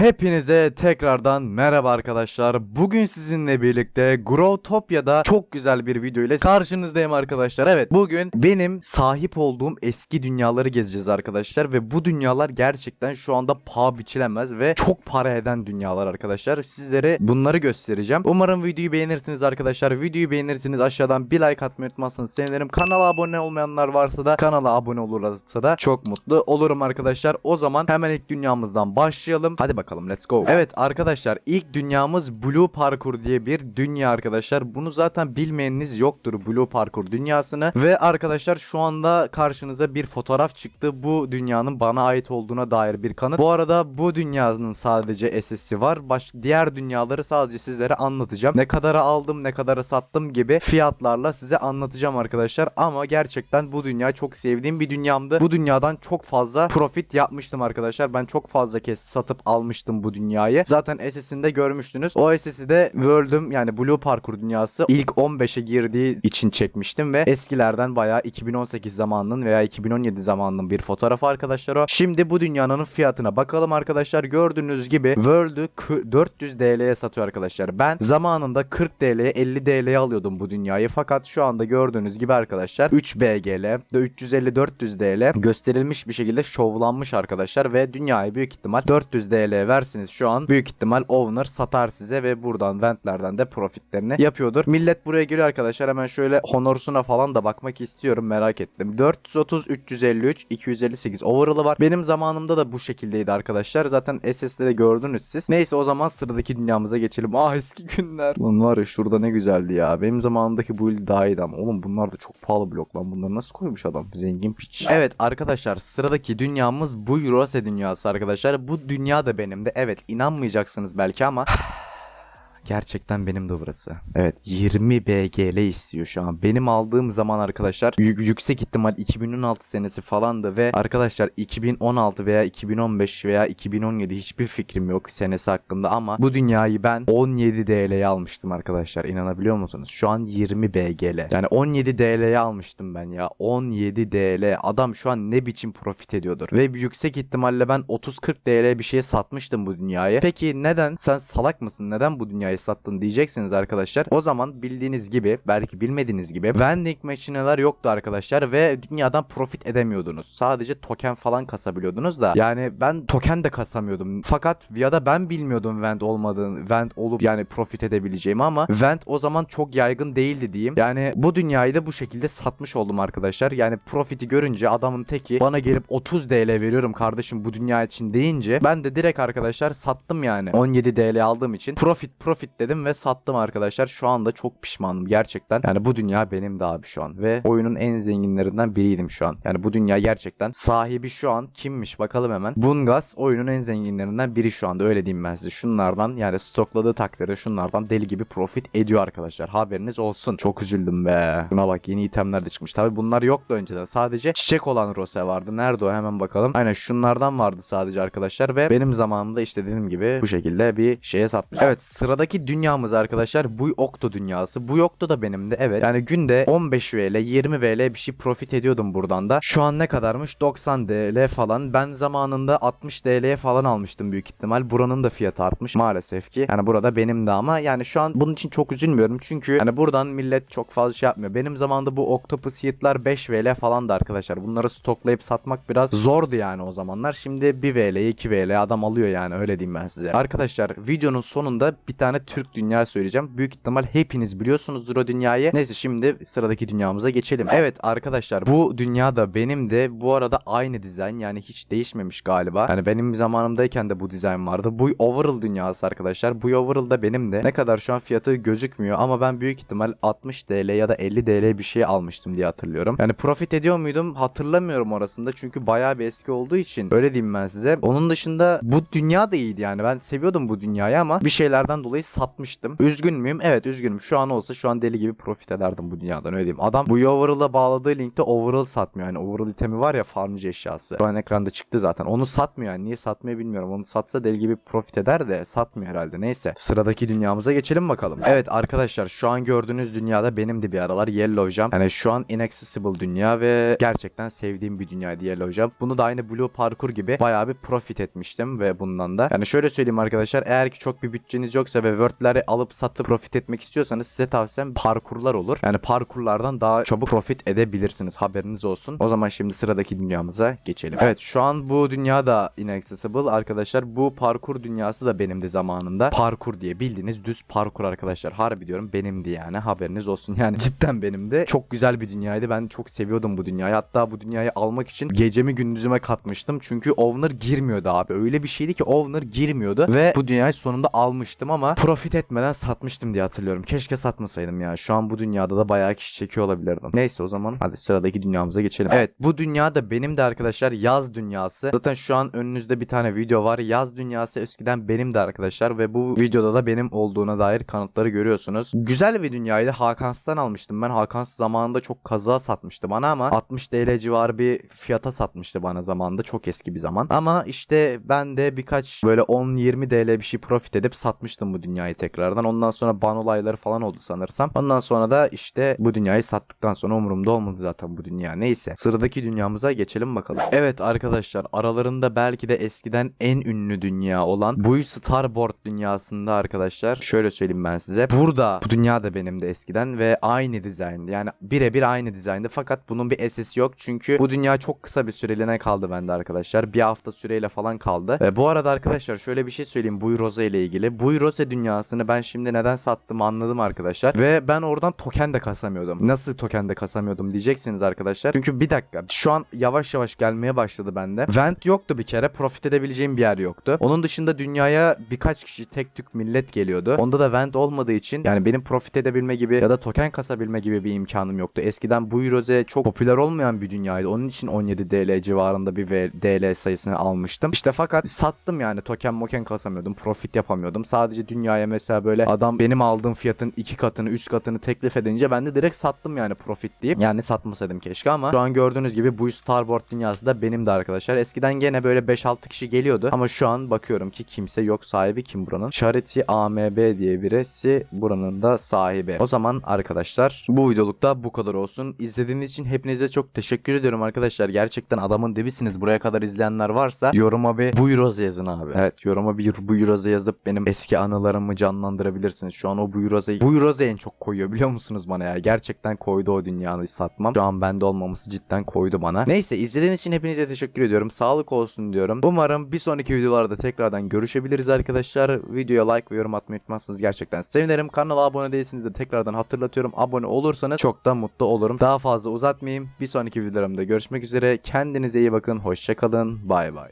Hepinize tekrardan merhaba arkadaşlar. Bugün sizinle birlikte Growtopia'da çok güzel bir video ile karşınızdayım arkadaşlar. Evet bugün benim sahip olduğum eski dünyaları gezeceğiz arkadaşlar. Ve bu dünyalar gerçekten şu anda paha biçilemez ve çok para eden dünyalar arkadaşlar. Sizlere bunları göstereceğim. Umarım videoyu beğenirsiniz arkadaşlar. Videoyu beğenirsiniz aşağıdan bir like atmayı unutmazsanız sevinirim. Kanala abone olmayanlar varsa da kanala abone olurlarsa da çok mutlu olurum arkadaşlar. O zaman hemen ilk dünyamızdan başlayalım. Hadi bakalım let's go. Evet arkadaşlar ilk dünyamız Blue Parkour diye bir dünya arkadaşlar. Bunu zaten bilmeyeniniz yoktur Blue Parkour dünyasını. Ve arkadaşlar şu anda karşınıza bir fotoğraf çıktı. Bu dünyanın bana ait olduğuna dair bir kanıt. Bu arada bu dünyanın sadece SS'i var. Baş diğer dünyaları sadece sizlere anlatacağım. Ne kadara aldım ne kadara sattım gibi fiyatlarla size anlatacağım arkadaşlar. Ama gerçekten bu dünya çok sevdiğim bir dünyamdı. Bu dünyadan çok fazla profit yapmıştım arkadaşlar. Ben çok fazla kez satıp almıştım bu dünyayı. Zaten SS'inde görmüştünüz. O SS'i de World'üm yani Blue Parkour dünyası ilk 15'e girdiği için çekmiştim ve eskilerden bayağı 2018 zamanının veya 2017 zamanının bir fotoğrafı arkadaşlar o. Şimdi bu dünyanın fiyatına bakalım arkadaşlar. Gördüğünüz gibi World'ü kı- 400 DL'ye satıyor arkadaşlar. Ben zamanında 40 DL'ye 50 DL'ye alıyordum bu dünyayı. Fakat şu anda gördüğünüz gibi arkadaşlar 3 BGL ve 350-400 DL gösterilmiş bir şekilde şovlanmış arkadaşlar ve dünyayı büyük ihtimal 400 DL versiniz şu an büyük ihtimal owner satar size ve buradan ventlerden de profitlerini yapıyordur. Millet buraya geliyor arkadaşlar hemen şöyle honorsuna falan da bakmak istiyorum merak ettim. 430, 353, 258 overall'ı var. Benim zamanımda da bu şekildeydi arkadaşlar. Zaten SS'de de gördünüz siz. Neyse o zaman sıradaki dünyamıza geçelim. Ah eski günler. Lan var ya şurada ne güzeldi ya. Benim zamanımdaki bu il daha iyiydi ama. Oğlum bunlar da çok pahalı blok lan. Bunları nasıl koymuş adam? Zengin piç. Evet arkadaşlar sıradaki dünyamız bu Eurose dünyası arkadaşlar. Bu dünya da benim de. Evet inanmayacaksınız belki ama Gerçekten benim de burası. Evet 20 BGL istiyor şu an. Benim aldığım zaman arkadaşlar yü- yüksek ihtimal 2016 senesi falandı ve arkadaşlar 2016 veya 2015 veya 2017 hiçbir fikrim yok senesi hakkında ama bu dünyayı ben 17 DL'ye almıştım arkadaşlar. İnanabiliyor musunuz? Şu an 20 BGL. Yani 17 DL'ye almıştım ben ya. 17 DL. Adam şu an ne biçim profit ediyordur. Ve yüksek ihtimalle ben 30-40 DL bir şeye satmıştım bu dünyayı. Peki neden? Sen salak mısın? Neden bu dünyayı sattın diyeceksiniz arkadaşlar. O zaman bildiğiniz gibi belki bilmediğiniz gibi vending machine'ler yoktu arkadaşlar ve dünyadan profit edemiyordunuz. Sadece token falan kasabiliyordunuz da. Yani ben token de kasamıyordum. Fakat ya ben bilmiyordum vend olmadığını, vend olup yani profit edebileceğimi ama vend o zaman çok yaygın değildi diyeyim. Yani bu dünyayı da bu şekilde satmış oldum arkadaşlar. Yani profiti görünce adamın teki bana gelip 30 DL veriyorum kardeşim bu dünya için deyince ben de direkt arkadaşlar sattım yani. 17 DL aldığım için profit profit dedim ve sattım arkadaşlar. Şu anda çok pişmanım gerçekten. Yani bu dünya benim de abi şu an ve oyunun en zenginlerinden biriydim şu an. Yani bu dünya gerçekten sahibi şu an kimmiş bakalım hemen. Bungas oyunun en zenginlerinden biri şu anda öyle diyeyim ben size. Şunlardan yani stokladığı takdirde şunlardan deli gibi profit ediyor arkadaşlar. Haberiniz olsun. Çok üzüldüm be. Buna bak yeni itemler de çıkmış. Tabi bunlar yoktu önceden. Sadece çiçek olan Rose vardı. Nerede o hemen bakalım. Aynen şunlardan vardı sadece arkadaşlar ve benim zamanımda işte dediğim gibi bu şekilde bir şeye satmış. Evet sıradaki dünyamız arkadaşlar bu Okto dünyası. Bu Okto da benim de evet. Yani günde 15 VL 20 VL bir şey profit ediyordum buradan da. Şu an ne kadarmış? 90 DL falan. Ben zamanında 60 DL'ye falan almıştım büyük ihtimal. Buranın da fiyatı artmış maalesef ki. Yani burada benim de ama yani şu an bunun için çok üzülmüyorum. Çünkü yani buradan millet çok fazla şey yapmıyor. Benim zamanında bu Octopus Yiğitler 5 VL falan da arkadaşlar. Bunları stoklayıp satmak biraz zordu yani o zamanlar. Şimdi 1 VL 2 VL adam alıyor yani öyle diyeyim ben size. Arkadaşlar videonun sonunda bir tane Türk dünya söyleyeceğim. Büyük ihtimal hepiniz biliyorsunuzdur o dünyayı. Neyse şimdi sıradaki dünyamıza geçelim. Evet arkadaşlar bu dünya da benim de bu arada aynı dizayn yani hiç değişmemiş galiba. Yani benim zamanımdayken de bu dizayn vardı. Bu overall dünyası arkadaşlar. Bu overall da benim de. Ne kadar şu an fiyatı gözükmüyor ama ben büyük ihtimal 60 TL ya da 50 TL bir şey almıştım diye hatırlıyorum. Yani profit ediyor muydum hatırlamıyorum orasında çünkü bayağı bir eski olduğu için öyle diyeyim ben size. Onun dışında bu dünya da iyiydi yani ben seviyordum bu dünyayı ama bir şeylerden dolayı satmıştım. Üzgün müyüm? Evet üzgünüm. Şu an olsa şu an deli gibi profit ederdim bu dünyadan öyle diyeyim. Adam bu overall'a bağladığı linkte overall satmıyor. Yani overall itemi var ya farmcı eşyası. Şu an ekranda çıktı zaten. Onu satmıyor yani. Niye satmıyor bilmiyorum. Onu satsa deli gibi profit eder de satmıyor herhalde. Neyse. Sıradaki dünyamıza geçelim bakalım. Evet arkadaşlar şu an gördüğünüz dünyada benim de bir aralar Yellow Jump. Yani şu an inaccessible dünya ve gerçekten sevdiğim bir dünyaydı Yellow Jump. Bunu da aynı Blue Parkur gibi bayağı bir profit etmiştim ve bundan da. Yani şöyle söyleyeyim arkadaşlar eğer ki çok bir bütçeniz yoksa ve wordleri alıp satıp profit etmek istiyorsanız size tavsiyem parkurlar olur. Yani parkurlardan daha çabuk profit edebilirsiniz haberiniz olsun. O zaman şimdi sıradaki dünyamıza geçelim. Evet şu an bu dünya da inaccessible arkadaşlar. Bu parkur dünyası da benim de zamanında parkur diye bildiğiniz düz parkur arkadaşlar. Harbi diyorum benimdi yani haberiniz olsun. Yani cidden benim de çok güzel bir dünyaydı. Ben çok seviyordum bu dünyayı. Hatta bu dünyayı almak için gecemi gündüzüme katmıştım. Çünkü owner girmiyordu abi. Öyle bir şeydi ki owner girmiyordu ve bu dünyayı sonunda almıştım ama profit etmeden satmıştım diye hatırlıyorum. Keşke satmasaydım ya. Şu an bu dünyada da bayağı kişi çekiyor olabilirdim. Neyse o zaman hadi sıradaki dünyamıza geçelim. Evet bu dünya da benim de arkadaşlar yaz dünyası. Zaten şu an önünüzde bir tane video var. Yaz dünyası eskiden benim de arkadaşlar ve bu videoda da benim olduğuna dair kanıtları görüyorsunuz. Güzel bir dünyaydı. Hakans'tan almıştım ben. Hakans zamanında çok kaza satmıştı bana ama 60 TL civarı bir fiyata satmıştı bana zamanında. Çok eski bir zaman. Ama işte ben de birkaç böyle 10-20 TL bir şey profit edip satmıştım bu dünyayı tekrardan. Ondan sonra ban olayları falan oldu sanırsam. Ondan sonra da işte bu dünyayı sattıktan sonra umurumda olmadı zaten bu dünya. Neyse sıradaki dünyamıza geçelim bakalım. Evet arkadaşlar aralarında belki de eskiden en ünlü dünya olan bu Starboard dünyasında arkadaşlar şöyle söyleyeyim ben size. Burada bu dünya da benim de eskiden ve aynı dizayndı. Yani birebir aynı dizayndı fakat bunun bir SS'i yok çünkü bu dünya çok kısa bir süreliğine kaldı bende arkadaşlar. Bir hafta süreyle falan kaldı. Ve bu arada arkadaşlar şöyle bir şey söyleyeyim Buy Rose ile ilgili. Buy Rose dünyasını ben şimdi neden sattım anladım arkadaşlar. Ve ben oradan token de kasamıyordum. Nasıl token de kasamıyordum diyeceksiniz arkadaşlar. Çünkü bir dakika şu an yavaş yavaş gelmeye başladı bende. Vent yoktu bir kere. Profit edebileceğim bir yer yoktu. Onun dışında dünyaya birkaç kişi tek tük millet geliyordu. Onda da vent olmadığı için yani benim profit edebilme gibi ya da token kasabilme gibi bir imkanım yoktu. Eskiden bu Rose çok popüler olmayan bir dünyaydı. Onun için 17 DL civarında bir DL sayısını almıştım. İşte fakat sattım yani token moken kasamıyordum. Profit yapamıyordum. Sadece dünyaya mesela böyle adam benim aldığım fiyatın iki katını, üç katını teklif edince ben de direkt sattım yani profit deyip. Yani satmasaydım keşke ama şu an gördüğünüz gibi bu Starboard dünyası da benim de arkadaşlar. Eskiden gene böyle 5-6 kişi geliyordu ama şu an bakıyorum ki kimse yok. Sahibi kim buranın? Charity AMB diye birisi buranın da sahibi. O zaman arkadaşlar bu videolukta bu kadar olsun. İzlediğiniz için hepinize çok teşekkür ediyorum arkadaşlar. Gerçekten adamın dibisiniz. Buraya kadar izleyenler varsa yoruma bir buyuroz yazın abi. Evet yoruma bir buyuroz yazıp benim eski anılarımı canlandırabilirsiniz. Şu an o buyurozu buyurozu en çok koyuyor biliyor musunuz bana ya? Gerçekten koydu o dünyanı satmam. Şu an bende olmaması cidden koydu bana. Neyse izlediğiniz için hepinize teşekkür ediyorum. Sağlık olsun diyorum. Umarım bir sonraki videolarda tekrardan görüşebiliriz arkadaşlar. Videoya like ve yorum atmayı unutmazsınız. Gerçekten sevinirim. Kanala abone değilseniz de tekrardan hatırlatıyorum. Abone olursanız çok da mutlu olurum. Daha fazla uzatmayayım. Bir sonraki videolarımda görüşmek üzere. Kendinize iyi bakın. Hoşçakalın. Bay bay.